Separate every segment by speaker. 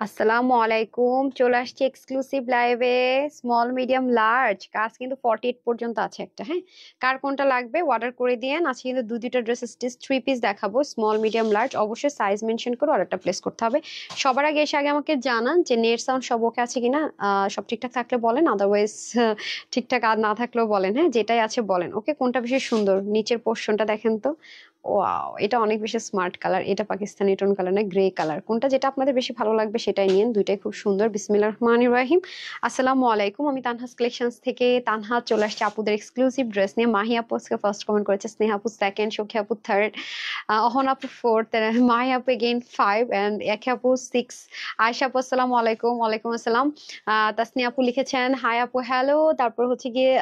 Speaker 1: আসসালামু আলাইকুম। চলে আসছি এক্সক্লুসিভ লাইভে স্মল মিডিয়াম লার্জ কাজ কিন্তু ফর্টি এইট পর্যন্ত আছে একটা হ্যাঁ? কার কোনটা লাগবে? অর্ডার করে দিয়েন। আজকে কিন্তু দু দুটা ড্রেস স্টিচ থ্রি পিস দেখাবো। স্মল মিডিয়াম লার্জ অবশ্যই সাইজ মেনশন করে অর্ডারটা প্লেস করতে হবে। সবার আগে এসে আগে আমাকে জানান যে নেট সাউন্ড সব ওকে আছে কিনা। সব ঠিকঠাক থাকলে বলেন। আদারওয়াইজ ঠিকঠাক আর না থাকলেও বলেন হ্যাঁ? যেটাই আছে বলেন। ওকে কোনটা বেশি সুন্দর? নিচের পোর্শনটা দেখেন তো। ওয়াও, এটা অনেক বেশি স্মার্ট কালার, এটা পাকিস্তানি টোন কালার না, গ্রে কালার। কোনটা যেটা আপনাদের বেশি ভালো লাগবে সেটাই নিন দুইটাই খুব সুন্দর। বিসমিল্লাহ রহমান রাহিম। আসসালামু আলাইকুম, আমি তানহাস কালেকশনস থেকে তানহা চলে আসছে আপুদের এক্সক্লুসিভ ড্রেস নিয়ে। মাহি আপু ফার্স্ট কমেন্ট করেছে, স্নেহা আপু সেকেন্ড সখী আপু থার্ড অহন আপু ফোর্থ মাহি আপু এগেইন ফাইভ অ্যান্ড একে আপু সিক্স আয়সা আপু, আসসালামু আলাইকুম, ওয়ালাইকুম আসসালাম। তাসনি আপু লিখেছেন হাই আপু হ্যালো তারপর হচ্ছে গিয়ে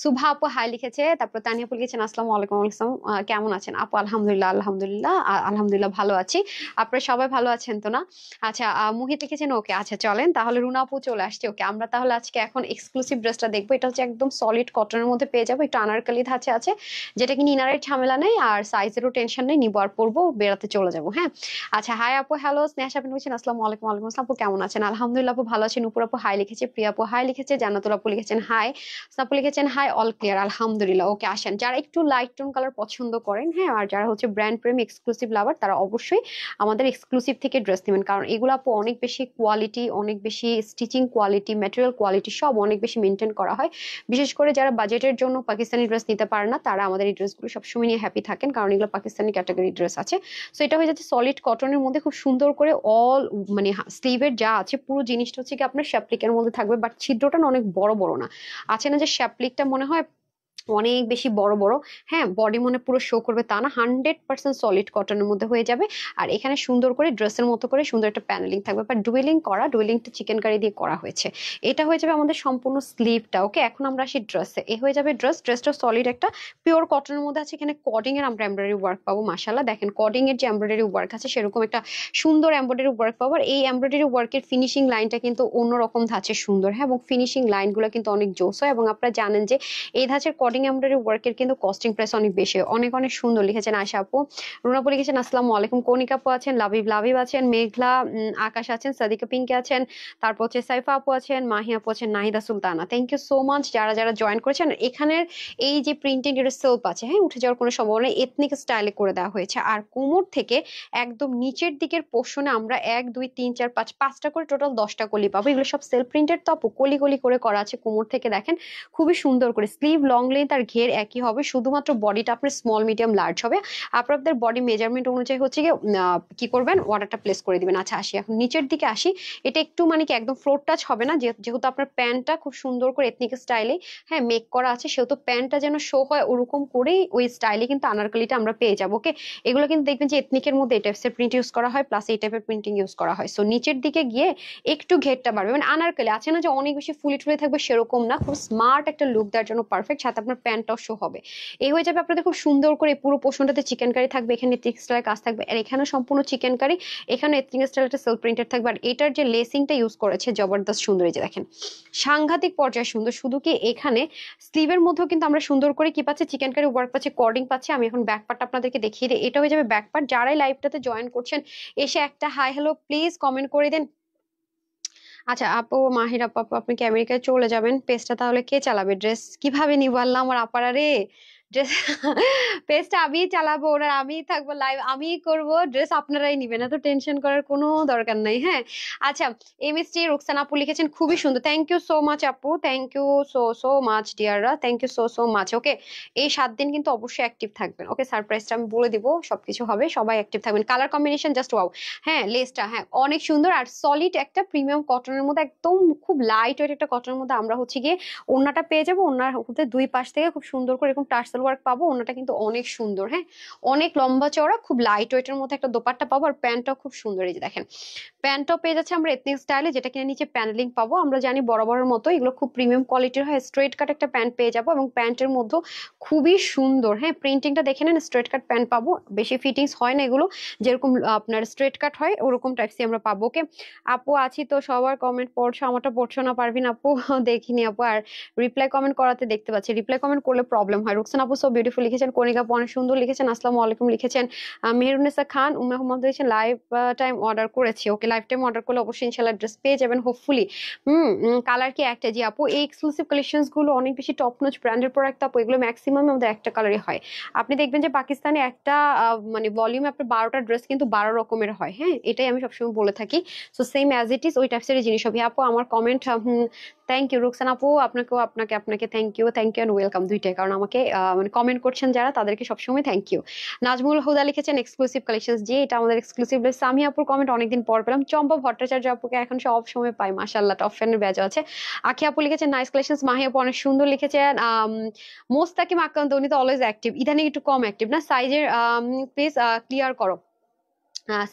Speaker 1: সুভা আপু হাই লিখেছে, তারপর তানিয়া আপু লিখেছেন, আসসালামু আলাইকুম আসসালাম। কেমন আছেন? আপু আলহামদুলিল্লাহ আলহামদুলিল্লাহ। আলহামদুলিল্লাহ ভালো আছি। আপনারা সবাই ভালো আছেন তো না? আচ্ছা আহ, মুহিত লিখেছেন ওকে আচ্ছা চলেন। তাহলে রুনা আপু চলে আসছে ওকে। আমরা তাহলে আজকে এখন এক্সক্লুসিভ ড্রেসটা দেখব। এটা হচ্ছে একদম সলিড কটনের মধ্যে পেয়ে যাব। একটু আনারকালি ধাঁচে আছে। যেটা কি ইনারের ঝামেলা নেই আর সাইজেরও টেনশন নেই। নিবো আর পরবো বেড়াতে চলে যাব হ্যাঁ? আচ্ছা হাই আপু হ্যালো স্নেহা আপনি বলছেন আসসালামু আলাইকুম ওয়ালাইকুম আসসালাম। আপু কেমন আছেন? আলহামদুলিল্লাহ আপু ভালো আছেন। উপর আপু হাই লিখেছে প্রিয়া আপু হাই লিখেছে জান্নাতুল আপু লিখেছেন হাই সাপু লিখেছেন হাই অল ক্লিয়ার আলহামদুলিল্লাহ। ওকে আসেন। যারা একটু লাইট টোন কালার পছন্দ করেন হ্যাঁ? আর যারা হচ্ছে ব্র্যান্ড প্রেম এক্সক্লুসিভ লাভার তারা অবশ্যই আমাদের এক্সক্লুসিভ থেকে ড্রেস নেবেন। কারণ এগুলো আপু অনেক বেশি কোয়ালিটি অনেক বেশি স্টিচিং কোয়ালিটি ম্যাটেরিয়াল কোয়ালিটি সব অনেক বেশি মেনটেন করা হয়। বিশেষ করে যারা বাজেটের জন্য পাকিস্তানি ড্রেস নিতে পারে না, তারা আমাদের এই ড্রেসগুলো সবসময় নিয়ে হ্যাপি থাকেন, কারণ এগুলো পাকিস্তানি ক্যাটাগরি ড্রেস আছে। সো এটা হয়ে যাচ্ছে সলিড কটনের মধ্যে খুব সুন্দর করে অল মানে স্লিভের যা আছে, পুরো জিনিসটা হচ্ছে কি আপনার শ্যাপলিকের মধ্যে থাকবে বাট ছিদ্রটা অনেক বড় বড় না। আছে না যে শ্যাপলিকটা মনে হয় অনেক বেশি বড় বড়। হ্যাঁ বডি মনে পুরো শো করবে তা না হান্ড্রেড পার্সেন্ট সলিড কটনের মধ্যে হয়ে যাবে। আর এখানে সুন্দর করে ড্রেসের মতো করে সুন্দর একটা প্যানেলিং থাকবে। বাট ডুয়েলিং করা ডুয়েলিংটা চিকেন কারি দিয়ে করা হয়েছে। এটা হয়ে যাবে আমাদের সম্পূর্ণ স্লিভটা ওকে এখন আমরা আসি ড্রেসে এ হয়ে যাবে ড্রেস ড্রেসটা সলিড একটা পিওর কটনের মধ্যে আছে। এখানে কডিং এর আমরা এমব্রয়ডারি ওয়ার্ক পাবো মাসাল্লাহ দেখেন কডিং এর যে এমব্রয়ডারি ওয়ার্ক আছে, সেরকম একটা সুন্দর এমব্রয়ডারি ওয়ার্ক পাবো। আর এই এমব্রয়ডারি ওয়ার্কের ফিনিশিং লাইনটা কিন্তু অন্যরকম ধাঁচের সুন্দর হ্যাঁ? এবং ফিনিশিং লাইনগুলো কিন্তু অনেক জোস হয়। এবং আপনারা জানেন যে এই ধাঁচের কডিং এমব্রয়ডারি ওয়ার্কের কিন্তু কস্টিং প্রাইস অনেক বেশি। অনেক অনেক সুন্দর লিখেছেন আশা আপু। রুনাপু লিখেছেন, আসসালামু আলাইকুম, কনিকা আপু আছেন, লাবিব লাবিব আছেন, মেঘলা আকাশ আছেন, সাদিকা পিঙ্কি আছেন, তারপর হচ্ছে সাইফা আপু আছেন, মাহি আপু আছেন, Nahida Sultana. Thank you so much যারা যারা জয়েন করেছেন। এখানের এই যে প্রিন্টিং এর সেলফ আছে হ্যাঁ উঠে যাওয়ার কোনো সম্ভাবনা এথনিক স্টাইলে করে দেওয়া হয়েছে। আর কোমর থেকে একদম নিচের দিকের পোর্শনে আমরা এক, দুই, তিন, চার, পাঁচ, পাঁচটা করে টোটাল দশটা কলি পাবো। এগুলো সব সেলফ প্রিন্টেড তো আপু। কলি কলি করে করা আছে কোমর থেকে, দেখেন। খুবই সুন্দর করে। স্লিভ লং লেন্থ আর ঘের একই হবে। শুধুমাত্র বডিটা আপনার স্মল মিডিয়াম লার্জ হবে। আপনাদের বডি মেজারমেন্ট অনুযায়ী হচ্ছে গিয়ে কি করবেন? অর্ডারটা প্লেস করে দিবেন। আচ্ছা আসি। এখন নিচের দিকে আসি। এটা একটু মানে কি একদম ফ্লোর টাচ হবে না? যেহেতু আপনার প্যান্টটা খুব সুন্দর করে এথনিক স্টাইলে হ্যাঁ মেক করা আছে, সেহেতু প্যান্টটা যেন শো হয় ওরকম করেই ওই স্টাইলে কিন্তু আনারকলিটা আমরা পেয়ে যাব ওকে এগুলো কিন্তু দেখবেন যে এথনিকের মধ্যে এই টাইপসের প্রিন্ট ইউজ করা হয় প্লাস এই টাইপের প্রিন্টিং ইউজ করা হয়। সো নিচের দিকে গিয়ে একটু ঘেরটা বাড়বে। মানে আনারকলি আছে না যে অনেক বেশি ফুলি টুলে থাকবে সেরকম না। খুব স্মার্ট একটা লুক দেওয়ার জন্য পারফেক্ট সাথে আপনার প্যান্টটাও শো হবে। এই হয়ে যাবে আপনাদের খুব সুন্দর করে পুরো পোষণটাতে চিকেন কারি থাকবে, এখানে টেক্সটাইলের কাজ থাকবে। আর এখানেও সম্পূর্ণ চিকেন কারি এখানে এথনিক স্টাইল একটা সেলফ প্রিন্টেড থাকবে। আর এটার যে লেসিংটা ইউজ করেছে জবরদস্ত সুন্দর এই যে দেখেন। সাংঘাতিক পর্যায়ে সুন্দর, শুধু কি এখানে স্লিভের মধ্যেও কিন্তু আমরা সুন্দর করে কি পাচ্ছি চিকেন কারি ওয়ার্ক পাচ্ছি কর্ডিং পাচ্ছি। আমি এখন ব্যাক পার্ট আপনাদেরকে দেখিয়ে দিই। এটা হয়ে যাবে ব্যাক পার্ট যারাই লাইভটাতে জয়েন করছেন, এসে একটা হাই হ্যালো প্লিজ কমেন্ট করে দেন। আচ্ছা আপু মাহির আপু আপু, আপনি কি আমেরিকায় চলে যাবেন? পেজটা তাহলে কে চালাবে? ড্রেস কীভাবে নিবো? আল্লাহ আমার আপারা রে পেজটা চালাবো ওনার থাকব লাইভ করব ড্রেস আপনারাই নিবেন, এত টেনশন করার কোনো দরকার নাই হ্যাঁ? আচ্ছা এমএসটি রুকসানা আপু লিখেছেন, খুবই সুন্দর থ্যাংক ইউ সো মাচ আপু thank you so so much ডিয়াররা thank you so so much okay এই সাত দিন কিন্তু অবশ্যই অ্যাক্টিভ থাকবেন ওকে সারপ্রাইজটা আমি বলে দিব, সবকিছু হবে, সবাই অ্যাক্টিভ থাকবেন। কালার কম্বিনেশন জাস্ট ওয়াও হ্যাঁ লেসটা হ্যাঁ অনেক সুন্দর আর সলিড একটা প্রিমিয়াম কটনের মধ্যে একদম খুব লাইট ওয়েট একটা কটনের মধ্যে আমরা হচ্ছে গিয়ে ওড়নাটা পেয়ে যাব, ওড়নার হতে দুই পাশ থেকে খুব সুন্দর করে এরকম টার্সেল ওয়ার্ক পাবো ওড়নাটা কিন্তু অনেক সুন্দর হ্যাঁ? অনেক লম্বা চওড়া, খুব লাইট ওয়েটের মধ্যে একটা দোপাট্টা পাবো, আর প্যান্টটাও খুব সুন্দর, এই যে দেখেন। প্যান্টটাও পেয়ে যাচ্ছে আমরা এথনিক স্টাইলে যেটা কিনা নিচে প্যানেলিং পাবো। আমরা জানি বড় বড়ের মতো এগুলো খুব প্রিমিয়াম কোয়ালিটির হয় স্ট্রেট কাট একটা প্যান্ট পেয়ে যাব, এবং প্যান্টের মধ্যে খুবই সুন্দর হ্যাঁ? প্রিন্টিংটা দেখে নেন স্ট্রেট কাট প্যান্ট পাবো। বেশি ফিটিংস হয় না এগুলো, যেরকম আপনার স্ট্রেট কাট হয়, ওরকম টাইপসই আমরা পাবো ওকে আপু, আছি তো সবার কমেন্ট পড়ছো, আমারটা পড়ছো না পারবিন আপু? দেখিনি আপু, আর রিপ্লাই কমেন্ট করাতে দেখতে পাচ্ছি। রিপ্লাই কমেন্ট করলে প্রবলেম হয়। রুকসান আপু সো বিউটিফুল লিখেছেন, কণিকা অনেক সুন্দর লিখেছেন, আসসালামু আলাইকুম লিখেছেন। মেহরুনেসা খান, উম্মে মোহাম্মদ লিখেছেন লাইভ টাইম অর্ডার করেছি। ওকে লাইফ টাইম অর্ডার করলে অবশ্যই ইনশাল্লাহ ড্রেস পেয়ে যাবেন হোপফুলি হুম কালার কি একটা? জি আপু, এই এক্সক্লুসিভ কালেকশনসগুলো অনেক বেশি টপ নচ ব্র্যান্ডের প্রোডাক্ট আপু, এগুলো ম্যাক্সিমাম আমাদের একটা কালারই হয়। আপনি দেখবেন যে পাকিস্তানে একটা মানে ভলিউমে আপনার বারোটা ড্রেস কিন্তু বারো রকমের হয় হ্যাঁ? এটাই আমি সবসময় বলে থাকি। So same as it is ওই টাইপসের জিনিস হবে। আপু, আমার কমেন্ট থ্যাংক ইউ রুকসান আপু, আপনাকেও, আপনাকে আপনাকে thank you thank you and welcome দুইটাই। কারণ আমাকে মানে কমেন্ট করছেন যারা, তাদেরকে সবসময় থ্যাংক ইউ নাজমুল হুদা লিখেছেন এক্সক্লুসিভ কালেকশন যে এটা আমাদের এক্সক্লুসিভ সামি আপুর কমেন্ট অনেকদিন পর পেলাম। চম্পা ভট্টাচার্য আপুকে এখন সব সময় পাই মাসাল্লাহ টপ ফ্যানের ব্যাজ আছে। আখি আপু লিখেছেন নাইস কালেকশন মাহি আপু অনেক সুন্দর লিখেছেন মোস্তাকিম আক্রান্ত, উনি তো অলওয়েজ অ্যাক্টিভ ইদানিং একটু কম অ্যাক্টিভ না? সাইজের প্লিজ ক্লিয়ার করো।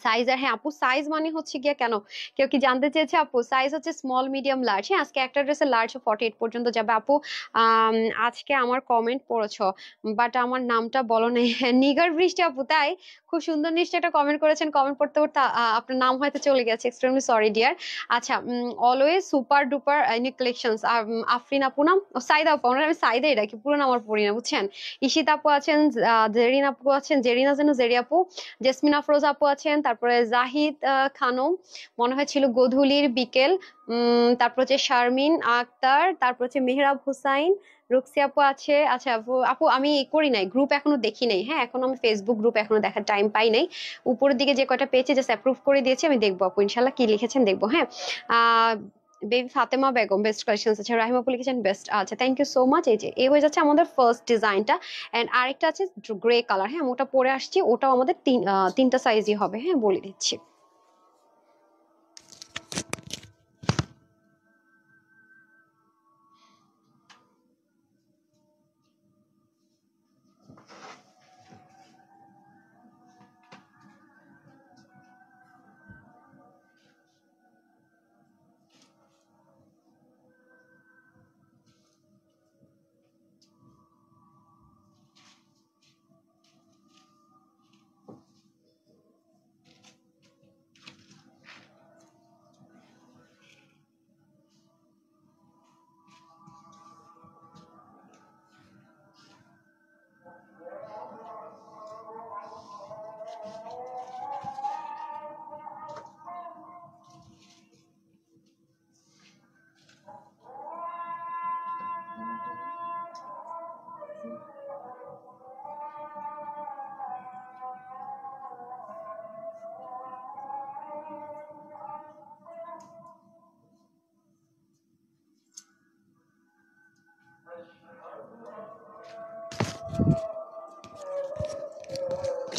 Speaker 1: সাইজ আর হ্যাঁ আপু সাইজ মানে হচ্ছে গিয়া কেন? কেউ কি জানতে চেয়েছে আপু? সাইজ হচ্ছে স্মল মিডিয়াম লার্জ হ্যাঁ আজকে একটা ড্রেসের লার্জ ফর্টি এইট পর্যন্ত যাবে। আপু আজকে আমার কমেন্ট পড়েছো বাট আমার নামটা বলো নাই। নিগার বৃষ্টি আপু, তাই? খুব সুন্দর নিশ্চয় একটা কমেন্ট করেছেন। কমেন্ট পড়তে পড়তে আপনার নাম হয়তো চলে গেছে। এক্সট্রিমলি সরি ডিয়ার আচ্ছা always super duper unique collections Afrin আপু নাম? সাইদা আপু। আমরা আমি সাইদাই রাখি পুরো নাম আমার পড়ি না, বুঝছেন? ঈশিত আপু আছেন জেরিন আপু আছেন, জেরিনা যেন জেরি আপু, জেসমিন আফরোজ আপু আছেন তারপরে জাহিদ খানম, মনে হয় ছিল গধুলির বিকেল। তারপর হচ্ছে শারমিন, আক্তার, তারপর হচ্ছে মেহরাব হুসাইন, রুকসি আপু আছে। আচ্ছা আপু আপু, আমি করি নাই গ্রুপ এখনও দেখি নাই। হ্যাঁ এখনও আমি ফেসবুক গ্রুপ এখনও দেখার টাইম পাই নাই। উপরের দিকে যে কয়টা পেয়েছে জাস্ট অ্যাপ্রুভ করে দিয়েছি, আমি দেখব আপু ইনশাল্লাহ কি লিখেছেন দেখব হ্যাঁ। আহ baby Fatema Begum best collection আছে রাহিম আপু লিখেছেন বেস্ট আচ্ছা থ্যাংক ইউ সো মাচ এই যে, এই হয়ে যাচ্ছে আমাদের ফার্স্ট ডিজাইনটা এন্ড আরেকটা আছে গ্রে কালার হ্যাঁ ওটা পরে আসছি। ওটাও আমাদের তিন তিনটা সাইজই হবে। হ্যাঁ বলে দিচ্ছি।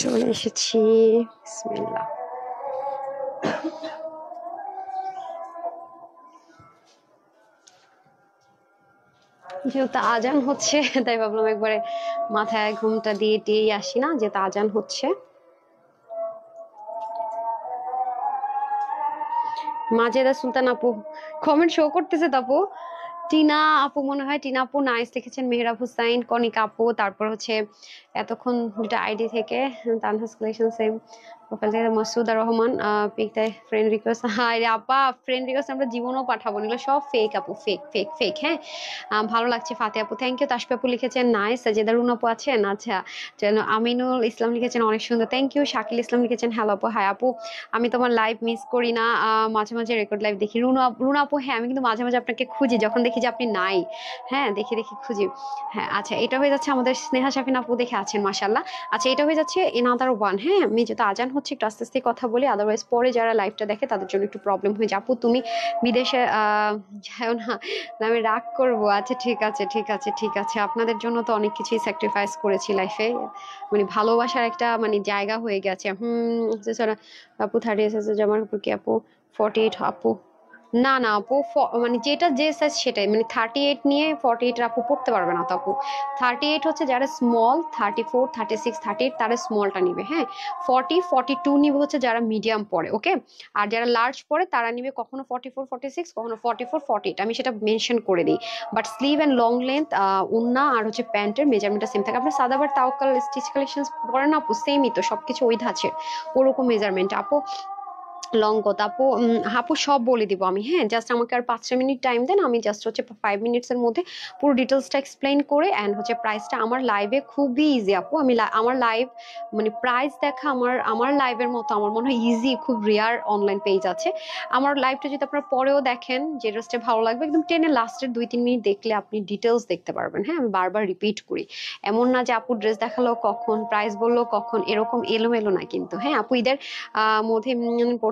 Speaker 1: চলে এসেছি আজান হচ্ছে, তাই ভাবলাম একবারে মাথায় ঘুমটা দিয়ে দিয়েই আসি না, যেহেতু আজান হচ্ছে। মাজেদা সুলতান আপু কমেন্ট শো করতেছে তো আপু? টিনা আপু মনে হয়, টিনা আপু নাইস লিখেছেন, মেহরাব হুসাইন কনিকা আপু, তারপর হচ্ছে এতক্ষণ দুটা আইডি থেকে তানহাস কালেকশন সেম প্রোফাইল থেকে মাসুদা রহমান পিকতে ফ্রেন্ড রিকোয়েস্ট হাই রে আপা ফ্রেন্ড রিকোয়েস্ট আমরা জীবনেও পাঠাবো এগুলো সব ফেক আপু ফেক ফেক ফেক হ্যাঁ? ভালো লাগছে ফাতে আপু। থ্যাংক ইউ তাসপি আপু লিখেছেন নাইস সাজেদা রুন আপু আছেন? আচ্ছা যেন আমিনুল ইসলাম লিখেছেন, অনেক সুন্দর। থ্যাংক ইউ শাকিল ইসলাম লিখেছেন হ্যালো আপু হাই আপু। আমি তোমার লাইভ মিস করি না। মাঝে মাঝে রেকর্ড লাইভ দেখি। রুনা রুনা আপু হ্যাঁ আমি কিন্তু মাঝে মাঝে আপনাকে খুঁজি, যখন দেখি যে আপনি নাই। হ্যাঁ দেখি দেখি, খুঁজি। হ্যাঁ আচ্ছা এটা হয়ে যাচ্ছে আমাদের স্নেহা শাফিন আপু দেখে আছেন মাসাল্লাহ আচ্ছা এটা হয়ে যাচ্ছে এনাদার ওয়ান হ্যাঁ? আমি যেহেতু আজান হচ্ছে একটু আস্তে আস্তে কথা বলি আদারওয়াইজ পরে যারা লাইভটা দেখে তাদের জন্য একটু প্রবলেম হয়ে যাব তুমি বিদেশে যাও না আমি রাগ করব। আচ্ছা ঠিক আছে ঠিক আছে ঠিক আছে। আপনাদের জন্য তো অনেক কিছুই স্যাক্রিফাইস করেছি লাইফে মানে ভালোবাসার একটা মানে জায়গা হয়ে গেছে। হুম আপু থার্টি এসেছে জামার কি, আপু? ফর্টি এইট আপু। না না, আপু মানে যেটা যে সাইজ সেটাই মানে থার্টি এইট নিয়ে ফর্টি এইট আপু পড়তে পারবে না তো আপু। থার্টি এইট হচ্ছে যারা small thirty four thirty six thirty eight তারা স্মলটা নিবে হ্যাঁ? ফর্টি ফর্টি টু নিবে হচ্ছে যারা মিডিয়াম পড়ে ওকে আর যারা লার্জ পড়ে, তারা নিবে কখনো ফর্টি ফোর ফর্টি সিক্স কখনো ফর্টি ফোর ফর্টি এইট আমি সেটা মেনশন করে দিই। But sleeve and long length উন্না আর হচ্ছে প্যান্টের মেজারমেন্টটা সেম থাকে। আপনি সাদাবার তাওকাল স্টিচ কালেকশন পরে না আপু সেমই তো, সবকিছু ওই ধাঁচের। ওরকম মেজারমেন্ট আপু লঙ্গত আপু আপু সব বলে দিব আমি হ্যাঁ? জাস্ট আমাকে আর পাঁচটা মিনিট টাইম দেন, আমি জাস্ট হচ্ছে ফাইভ মিনিটস এর মধ্যে পুরো ডিটেলসটা এক্সপ্লেন করে অ্যান্ড হচ্ছে প্রাইসটা আমার লাইভে খুবই ইজি আপু। আমি আমার লাইভ মানে প্রাইস দেখা আমার আমার লাইভের মতো, আমার মনে হয় ইজি খুব রেয়ার অনলাইন পেজ আছে। আমার লাইভটা যদি আপনারা পরেও দেখেন, যে ড্রেসটা ভালো লাগবে, একদম টেনে লাস্টের দুই তিন মিনিট দেখলে আপনি ডিটেলস দেখতে পারবেন হ্যাঁ? আমি বারবার রিপিট করি। এমন না যে আপু ড্রেস দেখাল কখন প্রাইস বলল কখন, এরকম এলোমেলো না কিন্তু হ্যাঁ? আপু, ঈদের মধ্যে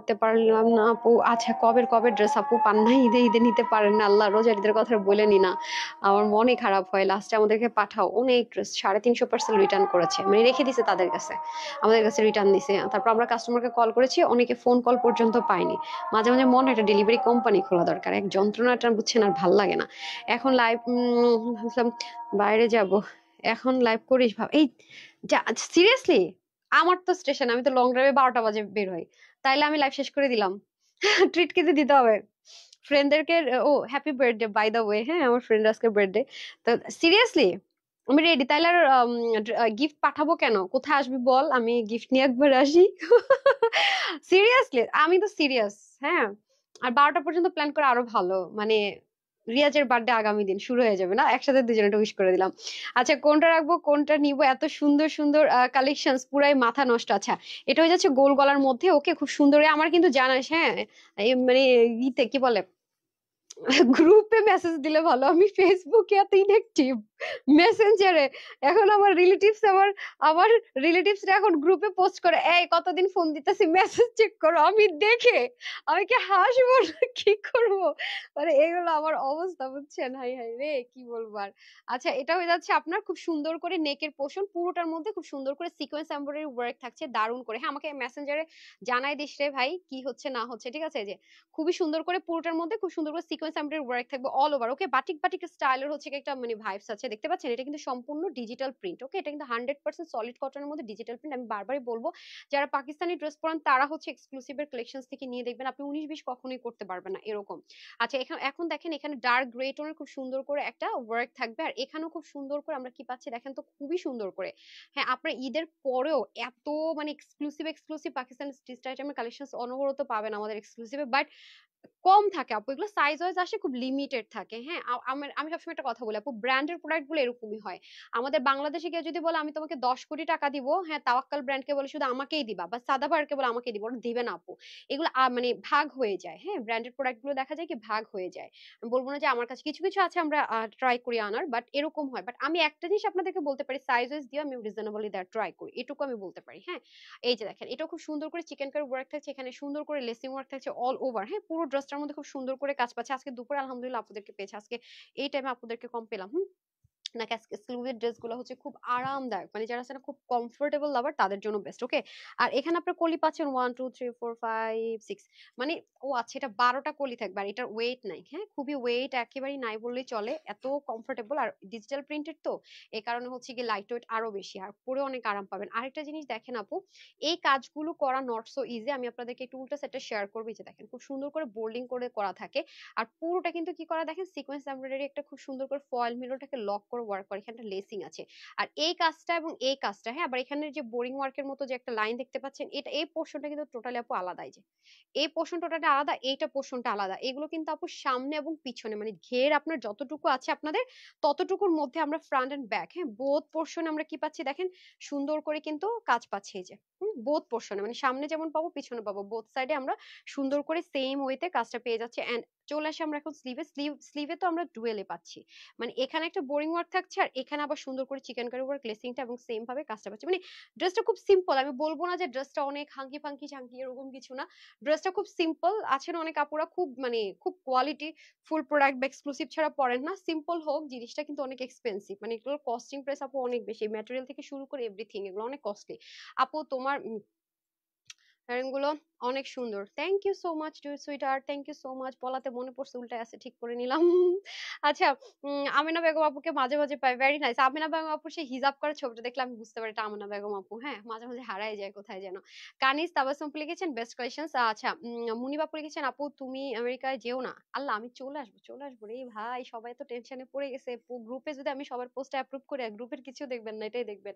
Speaker 1: পড়তে পারলাম না আপু। আচ্ছা কবের কবে ড্রেস আপু? পান না ঈদে ঈদে নিতে পারেন না। আল্লাহ রোজার ঈদের কথা বলেনি না আমার মনে খারাপ হয়। লাস্টে আমাদেরকে পাঠাও। অনেক ড্রেস সাড়ে তিনশো পার্সেন্ট রিটার্ন করেছে। মানে রেখে দিছে তাদের কাছে। আমাদের কাছে রিটার্ন দিছে। তারপর আমরা কাস্টমারকে কল করেছি। অনেকে ফোন কল পর্যন্ত পাইনি মাঝে মাঝে মনে একটা ডেলিভারি কোম্পানি খোলা দরকার। এক যন্ত্রণাটা বুঝছেন আর ভালো লাগে না। এখন লাইভ ভাবলাম বাইরে যাব। এখন লাইভ করিস ভাব। এই, যা সিরিয়াসলি আমার তো স্টেশন আমি তো লং ড্রাইভে বারোটা বাজে বের হই। তাইলে আমি লাইভ শেষ করে দিলাম। ট্রিট কিন্তু দিতে হবে। ফ্রেন্ডদেরকে ও happy birthday by the way হ্যাঁ আমার ফ্রেন্ড আজকে বার্থডে তো সিরিয়াসলি আমি রেডি তাইলে আর গিফট পাঠাবো কেন? কোথায় আসবি বল? আমি গিফট নিয়ে একবার আসি। সিরিয়াসলি আমি তো সিরিয়াস হ্যাঁ। আর বারোটা পর্যন্ত প্ল্যান করা আরও ভালো। মানে রিয়াজের বার্থডে আগামী দিন, শুরু হয়ে যাবে না? একসাথে দুজনে উইশ করে দিলাম। আচ্ছা কোনটা রাখব, কোনটা নিব? এত সুন্দর সুন্দর কালেকশন পুরাই মাথা নষ্ট। আচ্ছা এটা হয়ে যাচ্ছে গোল গলার মধ্যে, ওকে খুব সুন্দর আমার কিন্তু জানাস হ্যাঁ? মানে ইতে, কি বলে? গ্রুপে মেসেজ দিলে ভালো, আমি ফেসবুকে এত ইনঅ্যাক্টিভ মেসেঞ্জারে এখন আমার রিলেটিভস আমার আমার রিলেটিভসরা এখন গ্রুপে পোস্ট করে, এই, কতদিন ফোন দিতেছি? মেসেজ চেক করো, আমি দেখে, আমি কি হাসবো কি করব? মানে এগুলো আমার অবস্থা, বুঝছেন? হাই হাই রে, কি বলব আর? আচ্ছা এটা হয়ে যাচ্ছে আপনার খুব সুন্দর করে নেকের পোর্শন পুরোটার মধ্যে খুব সুন্দর করে সিকোয়েন্স এমব্রয়ডারি ওয়ার্ক থাকছে, দারুণ করে। হ্যাঁ আমাকে মেসেঞ্জারে জানাই দিস রে ভাই, কি হচ্ছে, না হচ্ছে, ঠিক আছে? যে, খুবই সুন্দর করে পুরোটার মধ্যে খুব সুন্দর করে সিকোয়েন্স এমব্রয়ডারি ওয়ার্ক থাকবে all over okay batik batik স্টাইলের হচ্ছে একটা মানে ভাইবস আছে দেখতে পাচ্ছেন, এটা কিন্তু সম্পূর্ণ ডিজিটাল প্রিন্ট ওকে এটা কিন্তু হান্ড্রেড পার্সেন্ট সলিড কটনের মধ্যে ডিজিটাল প্রিন্ট আমি বারবারই বলব, যারা পাকিস্তানি ড্রেস পরান, তারা হচ্ছে এক্সক্লুসিভের কালেকশন থেকে নিয়ে দেখবেন, আপনি উনিশ বিশ কখনোই করতে পারবেন না, এরকম। আচ্ছা এখানে এখন দেখেন, এখানে ডার্ক গ্রে টোনের খুব সুন্দর করে একটা ওয়ার্ক থাকবে, আর এখানেও খুব সুন্দর করে আমরা কি পাচ্ছি, দেখেন তো খুবই সুন্দর করে। হ্যাঁ আপনার ঈদের পরেও এত মানে এক্সক্লুসিভ এক্সক্লুসিভ পাকিস্তানি স্টিচ আইটেমের কালেকশন অনবরত পাবেন আমাদের এক্সক্লুসিভে বাট কম থাকে আপু। এগুলো সাইজ ওয়াইজ আসে, খুব লিমিটেড থাকে। হ্যাঁ? আমার, আমি সবসময় একটা কথা বলি আপু ব্র্যান্ডের প্রোডাক্টগুলো এরকমই হয়। আমাদের বাংলাদেশে কেউ যদি বলে, আমি তোমাকে দশ কোটি টাকা দিব হ্যাঁ তাওয়াক্কাল ব্র্যান্ডকে বলে শুধু আমাকেই দিবা বা সাদাবারকে বলে আমাকে দিব, ওরা দিবে না আপু। এগুলো মানে ভাগ হয়ে যায়। হ্যাঁ? ব্র্যান্ডেড প্রোডাক্টগুলো দেখা যায় কি ভাগ হয়ে যায়। আমি বলব না যে আমার কাছে কিছু কিছু আছে আমরা ট্রাই করি আনার বাট এরকম হয়। বাট আমি একটা জিনিস আপনাদেরকে বলতে পারি সাইজ ওয়াইজ দিয়ে আমি রিজনেবলি দেওয়ার ট্রাই করি। এটুকু আমি বলতে পারি হ্যাঁ? এই যে দেখেন এটা খুব সুন্দর করে চিকেন কারি ওয়ার্ক থাকছে, এখানে সুন্দর করে লেসিং ওয়ার্ক থাকছে অল ওভার হ্যাঁ? পুরো ড্রেসটার মধ্যে খুব সুন্দর করে কাজ পাচ্ছে। আজকে দুপুরে আলহামদুলিল্লাহ আপনাদেরকে পেয়েছে। আজকে এই টাইমে আপনাদেরকে কম পেলাম। হুম? নাকি স্লিভের ড্রেসগুলো হচ্ছে খুব আরামদায়ক। মানে যারা না, খুব কমফোর্টেবল লাভার তাদের জন্য বেস্ট ওকে আর এখানে আপনার কলি পাচ্ছেন one two three four five six মানে ও আচ্ছা এটা বারোটা কলি থাকবে আর এটার ওয়েট নাই হ্যাঁ? খুবই ওয়েট একেবারেই নাই বললেই চলে, এত কমফোর্টেবল আর ডিজিটাল প্রিন্টেড তো এই কারণে হচ্ছে কি লাইট ওয়েট আরও বেশি, আর পরে অনেক আরাম পাবেন। আরেকটা জিনিস দেখেন আপু, এই কাজগুলো করা নট সো ইজি আমি আপনাদেরকে একটু উল্টা সেটটা শেয়ার করব যে দেখেন, খুব সুন্দর করে বোল্ডিং করে করা থাকে। আর পুরোটা কিন্তু কি করা, দেখেন সিকোয়েন্স এমব্রয়ডারি একটা খুব সুন্দর করে ফয়েল মিররটাকে লক করে ওয়ার্ক করে, এখানটা লেসিং আছে। আর এই কাজটা এবং এই কাজটা হ্যাঁ আবার এখানে যে বোরিং ওয়ার্কের মতো যে একটা লাইন দেখতে পাচ্ছেন, এটা, এই পোর্শনটা কিন্তু টোটালি আপু আলাদাই যে। এই পোর্শন টোটালি আলাদা, এইটা পোর্শনটা আলাদা। এগুলো কিন্তু আপু সামনে এবং পিছনে মানে ঘের আপনার যতটুকু আছে আপনাদের, ততটুকুর মধ্যে আমরা ফ্রন্ট এন্ড ব্যাক হ্যাঁ বোথ পোর্শনে আমরা কি পাচ্ছি দেখেন, সুন্দর করে কিন্তু কাজ পাচ্ছি এই যে বোথ পোর্শনে মানে সামনে যেমন পাবো, পিছনে পাবো বোথ সাইডে আমরা সুন্দর করে সেম ওয়েতে কাজটা পেয়ে যাচ্ছি। এন্ড চলে আসে আমরা এখন স্লিভে স্লিভ স্লিভে তো আমরা ডুয়েলে পাচ্ছি। মানে এখানে একটা বোরিং ওয়ার্ক থাকছে আর এখানে আবার সুন্দর করে চিকেন কারি ওয়ার্ক লেসিংটা এবং সেম ভাবে কাজটা পাচ্ছি। মানে ড্রেসটা খুব সিম্পল আমি বলব না যে ড্রেসটা অনেক হাঙ্কি ফাঙ্কি ঝাঙ্কি এরকম কিছু না। ড্রেসটা খুব সিম্পল আছেন অনেক আপুরা খুব মানে খুব কোয়ালিটি ফুল প্রোডাক্ট বা এক্সক্লুসিভ ছাড়া পরেন না। সিম্পল হোক, জিনিসটা কিন্তু অনেক এক্সপেন্সিভ মানে এগুলোর কস্টিং প্রাইস আপু অনেক বেশি। ম্যাটেরিয়াল থেকে শুরু করে এভরিথিং এগুলো অনেক কস্টলি আপু, তোমারগুলো অনেক সুন্দর। Thank you so much to sweeter thank you so much বলাতে মনে পড়ছে উল্টায় আছে ঠিক করে নিলাম। আচ্ছা আমিনা বেগম আপুকে মাঝে মাঝে পাই। ভেরি নাইস আমিনা বেগম আপুর সেই হিজাব করা ছবিটা দেখলে আমি বুঝতে পারি এটা আমিনা বেগম আপু। হ্যাঁ মাঝে মাঝে হারাই যায় কোথায় যেন। কানিস তাবাসুম লিখেছেন? বেস্ট কোয়েশ্চেন্স আচ্ছা উম, মুনিব আপু লিখেছেন আপু তুমি আমেরিকায় যেও না? আল্লাহ আমি চলে আসব চলে আসব রে ভাই। সবাই তো টেনশনে পড়ে গেছে। গ্রুপে যদি আমি সবার পোস্ট অ্যাপ্রুভ করি গ্রুপের কিছু দেখবেন না এটাই দেখবেন।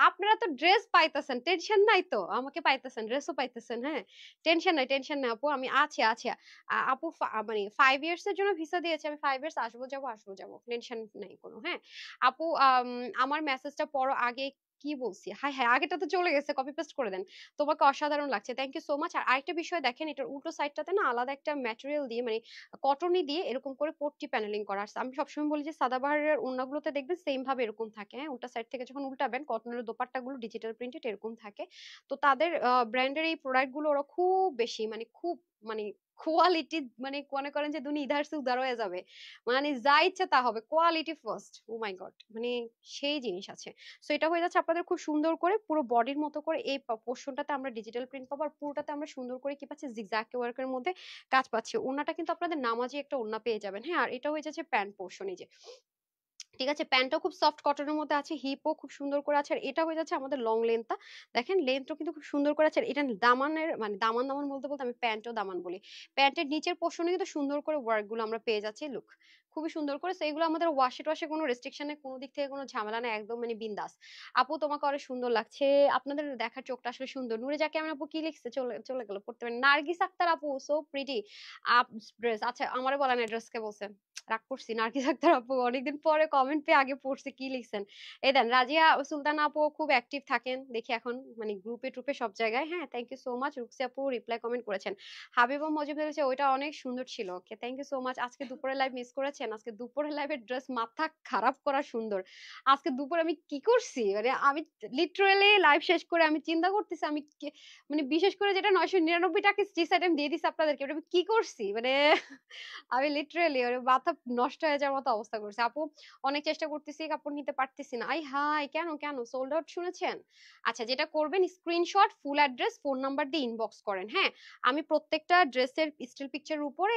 Speaker 1: আপনারা তো ড্রেস পাইতেছেন টেনশন নাই তো? আমাকে পাইতেছেন ড্রেসও পাইতেছেন হ্যাঁ? টেনশন নাই টেনশন নাই আপু। আমি আছি আছি। আপু মানে ফাইভ ইয়ার্স এর জন্য ভিসা দিয়েছে আমি ফাইভ ইয়ার্স আসব যাব আসব যাব। টেনশন নাই কোনো হ্যাঁ? আপু আম, আমার মেসেজটা পড়ো আগে কি বলছি? হ্যাঁ হ্যাঁ আগেটা তো চলে গেছে কপি পেস্ট করে দেন। তোমাকে অসাধারণ লাগছে। থ্যাংক ইউ সো মাচ আর আরেকটা বিষয় দেখেন, এটার উল্টো সাইডটাতে না আলাদা একটা ম্যাটেরিয়াল দিয়ে মানে কটনই দিয়ে এরকম করে পট্টি প্যানেলিং করা আছে। আমি সবসময় বলি যে সাদাবাহারের ওড়নাগুলোতে দেখবেন সেম ভাবে এরকম থাকে। হ্যাঁ উল্টা সাইড থেকে যখন উল্টাবেন কটনের দোপাট্টাগুলো ডিজিটাল প্রিন্টেড এরকম থাকে। তো তাদের ব্র্যান্ডের এই প্রোডাক্টগুলো ওরা খুব বেশি মানে খুব মানে কোয়ালিটি মানে মনে করেন যে দুনি ইধার সে উধার হয়ে যাবে। মানে যা ইচ্ছা তা হবে quality first oh my god মানে সেই জিনিস আছে। সো এটা হয়ে যাচ্ছে আপনাদের খুব সুন্দর করে পুরো বডির মতো করে এই পোর্শনটাতে আমরা ডিজিটাল প্রিন্ট পাবো আর পুরোটাতে আমরা সুন্দর করে কি পাচ্ছি? জিগজ্যাগ ওয়ার্কের মধ্যে কাজ পাচ্ছি। ওড়নাটা কিন্তু আপনাদের নামাজি একটা ওড়না পেয়ে যাবেন হ্যাঁ? আর এটা হয়ে যাচ্ছে প্যান্ট পোর্শন এই যে। ঠিক আছে? প্যান্টটাও খুব সফট কটনের মধ্যে আছে হিপও খুব সুন্দর করে আছে, আর এটা হয়ে যাচ্ছে আমাদের লং লেন্থটা দেখেন লেন্থও কিন্তু খুব সুন্দর করে আছে, আর এটা দামানের মানে দামান দামান বলতে বলতে আমি প্যান্টও দামান বলি। প্যান্টের নিচের পোর্শনে কিন্তু সুন্দর করে ওয়ার্কগুলো আমরা পেয়ে যাচ্ছি লুক খুবই সুন্দর করে। তো এগুলো আমাদের ওয়াশে টসে কোনো রেস্ট্রিকশনে কোনো দিক থেকে কোনো ঝামেলা না একদম মানে বিন্দাস। আপু, তোমাকে অনেক সুন্দর লাগছে। আপনাদের দেখার চোখটা আসলে সুন্দর। নুরে যাকে আমি আপু কি লিখছে? চলে চলে গেল, পড়তে পারেন। নার্গিস আক্তার আপু সো প্রিটি আপ ড্রেস আচ্ছা আমারে বলেন অ্যাড্রেস কে বলছে? রাগ করছি, নার্গিস আক্তার আপু। অনেকদিন পরে কমেন্ট পেয়ে আগে পড়ছে, কি লিখছেন? এই দেন, রাজিয়া সুলতান আপু খুব অ্যাক্টিভ থাকেন। দেখি এখন মানে গ্রুপে ট্রুপে সব জায়গায়। হ্যাঁ thank you so much Ruksi আপু রিপ্লাই কমেন্ট করেছেন। হাবিবা মজিবুর বলেছে ওইটা অনেক সুন্দর ছিল। Okay thank you so much আজকে দুপুরে লাইভ মিস করেছেন আজকে দুপুরে লাইভের ড্রেস মাথা খারাপ করা সুন্দর। আজকে দুপুরে আমি কি করছি? মানে আমি লিটারালি লাইভ শেষ করে আমি চিন্তা করতেছি, আমি মানে বিশেষ করে যেটা নয়শো নিরানব্বই টাকা স্টিচ আইটেম দিয়ে দিছি আপনাদেরকে আমি কি করছি? মানে আমি লিটারালি মাথা নষ্ট হয়ে যাওয়ার মতো অবস্থা করছে। আপু, অনেক চেষ্টা করতেছি, কাপড় নিতে পারতেছি না। আই হাই কেন কেন? সোল্ড আউট শুনেছেন? আচ্ছা যেটা করবেন screenshot full address phone number দিয়ে ইনবক্স করেন হ্যাঁ? আমি প্রত্যেকটা ড্রেসের স্টিল পিকচারের উপরে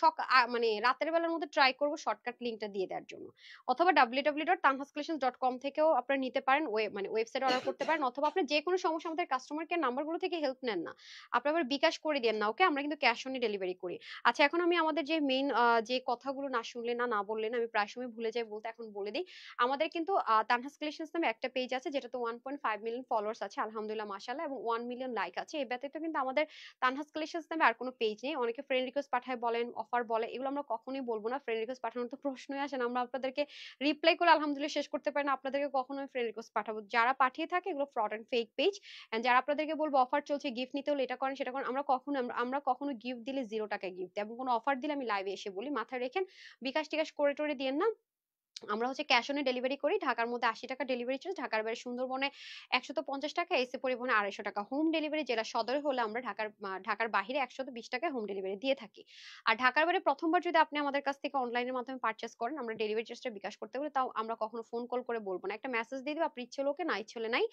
Speaker 1: সক মানে রাতের বেলার মধ্যে ট্রাই করব শর্টকাট লিঙ্কটা দিয়ে দেওয়ার জন্য। অথবা www.tanhascollections.com থেকেও আপনারা নিতে পারেন মানে ওয়েবসাইট অর্ডার করতে পারেন, অথবা আপনি যে কোনো সমস্যা আমাদের কাস্টমার কেয়ার নাম্বারগুলো থেকে হেল্প নেন না। আপনি আবার বিকাশ করে দেন না, ওকে? আমরা কিন্তু ক্যাশ অন ডেলিভারি করি। আচ্ছা এখন আমি আমাদের যে মেইন যে কথাগুলো না শুনলে না না বললে না, আমি প্রায় সময় ভুলে যাই বলতে এখন বলে দিই। আমাদের কিন্তু তানহাস কালেকশনস নামে একটা পেজ আছে, যেটাতে one point five million followers আছে, আলহামদুলিল্লাহ মাশাল্লাহ এবং ওয়ান মিলিয়ন লাইক আছে। এই ব্যতীত কিন্তু আমাদের তানহাস কালেকশনস নামে আর কোনো পেজ নেই। অনেকে ফ্রেন্ড রিকোয়েস্ট পাঠায় বলেন অফার বলে, এগুলো আমরা কখনোই বলব না। ফ্রেন্ড রিকোয়েস্ট পাঠানোর তো প্রশ্নই আসে না। আমরা আপনাদেরকে রিপ্লাই করে আলহামদুলিল্লাহ শেষ করতে পারি না। আপনাদেরকে কখনোই ফ্রেন্ড রিকোয়েস্ট পাঠাবো যারা পাঠিয়ে থাকে এগুলো ফ্রড অ্যান্ড ফেক পেজ যারা আপনাদেরকে বলব অফার চলছে গিফট নিতে হলে এটা করেন, সেটা করেন, আমরা কখনো, আমরা- কখনো গিফট দিলে জিরো টাকায় গিফট এবং কোনো অফার দিলে আমি লাইভে এসে বলি। মাথায় রেখেন, বিকাশ টিকাশ করে টরে দিয়েন না। আমরা হচ্ছে ক্যাশ অনে ডেলিভারি করি, ঢাকার মধ্যে আশি টাকা ডেলিভারি চার্জ ঢাকার বাইরে সুন্দরবনে একশত পঞ্চাশ টাকা এসে পরিবহনে আড়াইশো টাকা। হোম ডেলিভারি জেলা সদরে হলে আমরা ঢাকার ঢাকার বাইরে একশত বিশ টাকায় হোম ডেলিভারি দিয়ে থাকি। আর ঢাকার বাইরে প্রথমবার যদি আপনি আমাদের কাছ থেকে অনলাইনের মাধ্যমে পারচেস করেন, আমরা ডেলিভারি চার্জটা বিকাশ করতে বলি তাও আমরা কখনো ফোন কল করে বলব না। একটা মেসেজ দিয়ে দেবো, আপনি ইচ্ছে লোকে না, ইচ্ছে নাই,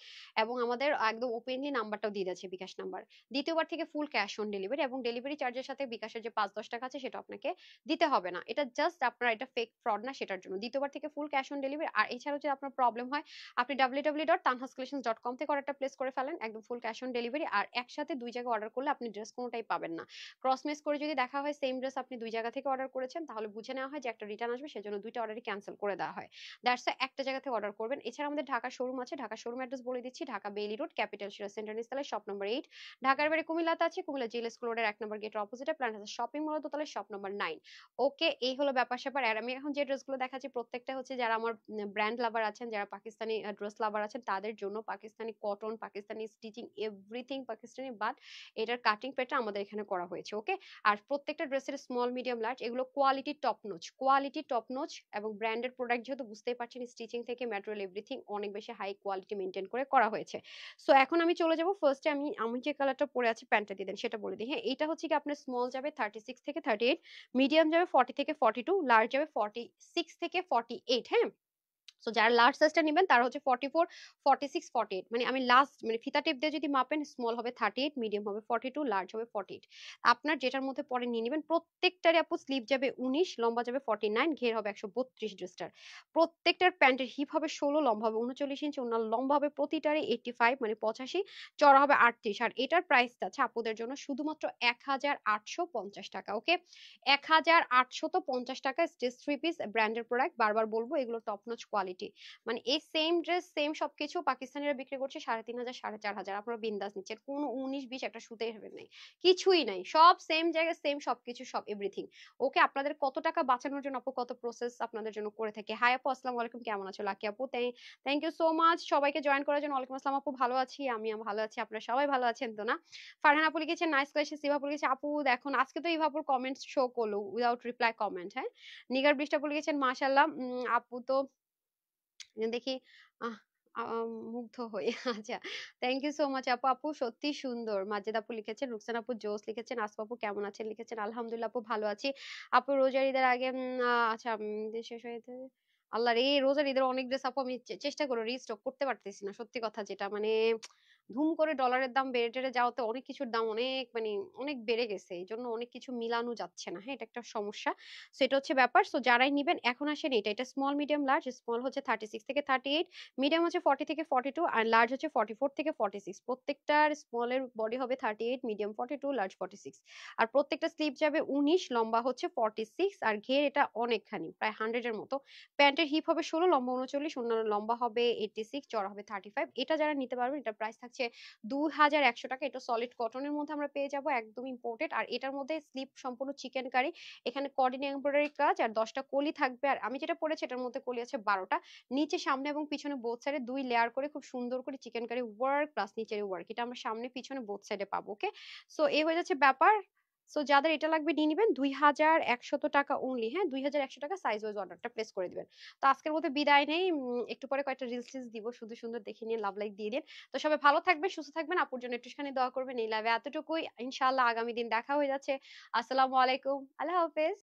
Speaker 1: এবং আমাদের একদম ওপেনলি নাম্বারটাও দিয়ে যাচ্ছে বিকাশ নাম্বার দ্বিতীয়বার থেকে ফুল ক্যাশ অন ডেলিভারি এবং ডেলিভারি চার্জের সাথে বিকাশের যে পাঁচ দশ টাকা আছে, সেটা আপনাকে দিতে হবে না। এটা জাস্ট আপনার, এটা ফেক ফ্রড না, সেটার জন্য। দ্বিতীয়বার থেকে ফুল ক্যাশ অন ডেলিভারি আর এছাড়াও যদি আপনার প্রবলেম হয়, আপনি www.tanhascollections.com থেকে অর্ডারটা প্লেস করে ফেলেন, একদম ফুল ক্যাশ অন ডেলিভারি আর একসাথে দুই জায়গায় অর্ডার করলে আপনি ড্রেস কোনোটাই পাবেন না। ক্রস মেস করে যদি দেখা হয় সেম ড্রেস আপনি দুই জায়গা থেকে অর্ডার করেছেন, তাহলে বুঝে নেওয়া হয় যে একটা রিটার্ন আসবে, সেজন্য দুইটা অর্ডারই ক্যান্সেল করে দেওয়া হয়। দ্যাটস একটা জায়গা থেকে অর্ডার করবেন। এছাড়া আমাদের ঢাকা শোরুম আছে, ঢাকা শোরুম অ্যাড্রেস বলে দিচ্ছি, ঢাকা বেইলি রোড ক্যাপিটাল শিরা সেন্টার নিস্তালায় শপ নম্বর এইট ঢাকার বাইরে কুমিল্লাতে আছে, কুমিল্লা জিএল স্কুল রোডের এক নম্বর গেটের অপোজিটে প্ল্যান আছে শপিং মল দোতলায় শপ নম্বর নাইন ওকে এই হলো ব্যাপার স্যাপার আর আমি এখন যে ড্রেসগুলো দেখাচ্ছি প্রত্যেকটা হচ্ছে যারা আমার ব্র্যান্ড লাভার আছেন, যারা পাকিস্তানি ড্রেস লাভার আছেন, তাদের জন্য Pakistani cotton Pakistani stitching everything Pakistani but এটার কাটিং পেটা আমাদের এখানে করা হয়েছে ওকে আর প্রত্যেকটা ড্রেসের স্মল মিডিয়াম লার্জ এগুলো কোয়ালিটি টপ কোয়ালিটি টপ এবং ব্র্যান্ডেড প্রোডাক্ট যেহেতু বুঝতেই পারছেন স্টিচিং থেকে ম্যাটেরিয়াল এভরিথিং অনেক বেশি হাই কোয়ালিটি মেনটেন করে করা হয়েছে। সো এখন আমি চলে যাব ফার্স্টে আমি আমি যে কালারটা পরে আছি প্যান্টটা দিয়ে দেন, সেটা বলে দিই হ্যাঁ? এটা হচ্ছে কি আপনার স্মল যাবে থার্টি সিক্স থেকে থার্টি এইট মিডিয়াম যাবে ফর্টি থেকে ফর্টি টু লার্জ যাবে ফর্টি সিক্স থেকে ফর্টি এইট হ্যাঁ সো যারা লার্জ সাইজটা নেবেন, তারা হচ্ছে forty four forty six forty eight মানে আমি লাস্ট মানে ফিতা টেপ দিয়ে যদি মাপেন স্মল হবে থার্টি এইট মিডিয়াম হবে ফর্টি টু লার্জ হবে ফর্টি এইট আপনার যেটার মধ্যে পরে নিয়ে নেবেন, প্রত্যেকটারই আপু স্লিভ যাবে উনিশ, লম্বা যাবে ফর্টি নাইন ঘের হবে একশো বত্রিশ ড্রেসটার প্রত্যেকটার প্যান্টের হিপ হবে ষোলো, লম্বা হবে উনচল্লিশ ইঞ্চি ওনার লম্বা হবে প্রতিটারই এইটটি ফাইভ মানে পঁচাশি চড়া হবে আটত্রিশ। আর এটার প্রাইসটা আছে আপুদের জন্য শুধুমাত্র এক হাজার আটশো পঞ্চাশ টাকা ওকে এক হাজার আটশত পঞ্চাশ টাকা স্টেজ থ্রি পিস ব্র্যান্ডের প্রোডাক্ট বারবার বলব, এগুলো টপ নচ কোয়ালিটি কোয়ালিটি মানে এই সেম ড্রেস সেম সবকিছু পাকিস্তানিরা বিক্রি করছে সাড়ে তিন হাজার, সাড়ে চার হাজার। আপনারা বিন্দাস নিচ্ছেন। কোনো উনিশ, বিশ একটা সুতে হবে নাই। কিছুই নাই। সব সেম জায়গায় সেম সবকিছু, সব এভরিথিং ওকে, আপনাদের কত টাকা বাঁচানোর জন্য, আপু, কত প্রসেস আপনাদের জন্য করে থাকে? হাই আপু, আসসালামু আলাইকুম। কেমন আছো? লাকি আপু থ্যাংক ইউ সো মাচ সবাইকে জয়েন করার জন্য, ওয়ালাইকুম আসসালাম আপু, ভালো আছি। আমি ভালো আছি। আপনারা সবাই ভালো আছেন তো না? ফারহান আপু লিখেছেন নাইস কোয়েশ্চেন সিভা আপু লিখেছে, আপু, দেখুন, আজকে তো ইভাপুর কমেন্টস শো করল উইদাউট রিপ্লাই কমেন্ট হ্যাঁ? নিগার বৃষ্টি আপু লিখেছেন, মাশাআল্লাহ আপু তো দেখি, আহ মুগ্ধ হই। আচ্ছা থ্যাংক ইউ সো মাচ আপু। আপু সত্যি সুন্দর। মাজেদ আপু লিখেছেন, রুকসান আপু, জোস লিখেছেন, আসফা আপু কেমন আছেন লিখেছেন? আলহামদুলিল্লাহ আপু ভালো আছি। আপু রোজার ঈদের আগে আচ্ছা শেষ হয়েছে আল্লাহ রে রোজার ঈদের অনেক ড্রেস আপু আমি চেষ্টা করে রিস্টক করতে পারতেছি না, সত্যি কথা যেটা। মানে ধুম করে ডলারের দাম বেড়ে টেড়ে যাওয়াতে অনেক কিছুর দাম অনেক মানে অনেক বেড়ে গেছে। এই জন্য অনেক কিছু মিলানো যাচ্ছে না। হ্যাঁ এটা একটা সমস্যা। সো এটা হচ্ছে ব্যাপার। সো যারাই নিবেন, এখন আসেন এটা। এটা স্মল মিডিয়াম লার্জ স্মল হচ্ছে থার্টি সিক্স থেকে থার্টি এইট মিডিয়াম হচ্ছে ফর্টি থেকে ফর্টি টু আর লার্জ হচ্ছে ফর্টি ফোর থেকে ফর্টি সিক্স প্রত্যেকটার স্মলের বডি হবে thirty eight medium forty two large forty six আর প্রত্যেকটা স্লিপ যাবে উনিশ, লম্বা হচ্ছে ফর্টি সিক্স আর ঘের এটা অনেকখানি, প্রায় হান্ড্রেডের মতো। প্যান্টের হিপ হবে ষোলো, লম্বা উনচল্লিশ অন্যান্য লম্বা হবে এইটটি সিক্স চড়া হবে থার্টি ফাইভ এটা যারা নিতে পারবেন এটা প্রাইস থাকছে দু হাজার একশো টাকা। এটা সলিড কটনের মধ্যে আমরা পেয়ে যাব, একদম ইম্পোর্টেড আর এটার মধ্যে স্লিপ সম্পূর্ণ চিকেন কারি এখানে কর্ডিন এমব্রয়ডারি কাজ, আর দশটা কলি থাকবে। আর আমি যেটা পরেছি, এটার মধ্যে কলি আছে বারোটা। নিচে, সামনে এবং পিছনে বোথ সাইডে দুই লেয়ার করে খুব সুন্দর করে চিকেন কারি ওয়ার্ক প্লাস নিচের ওয়ার্ক এটা আমরা সামনে, পিছনে বোথ সাইডে পাবো ওকে সো এই হয়ে যাচ্ছে ব্যাপার। সো যাদের এটা লাগবে নিয়ে নেবেন দুই হাজার একশত টাকা অনলি হ্যাঁ? দুই হাজার একশো টাকা সাইজ ওয়াইজ অর্ডারটা প্লেস করে দিবেন। তো আজকের মধ্যে বিদায় নেই। একটু পরে কয়েকটা রিলস টিলস দিব, সুন্দর সুন্দর দেখে নিয়ে লাভ লাইক দিয়ে দিন। তো সবাই ভালো থাকবেন, সুস্থ থাকবেন। আপুর জন্য একটুখানি দোয়া করবেন। এই লাইভে এতটুকুই। ইনশাল্লাহ আগামী দিন দেখা হয়ে যাচ্ছে। আসসালামু আলাইকুম। আল্লাহ হাফেজ।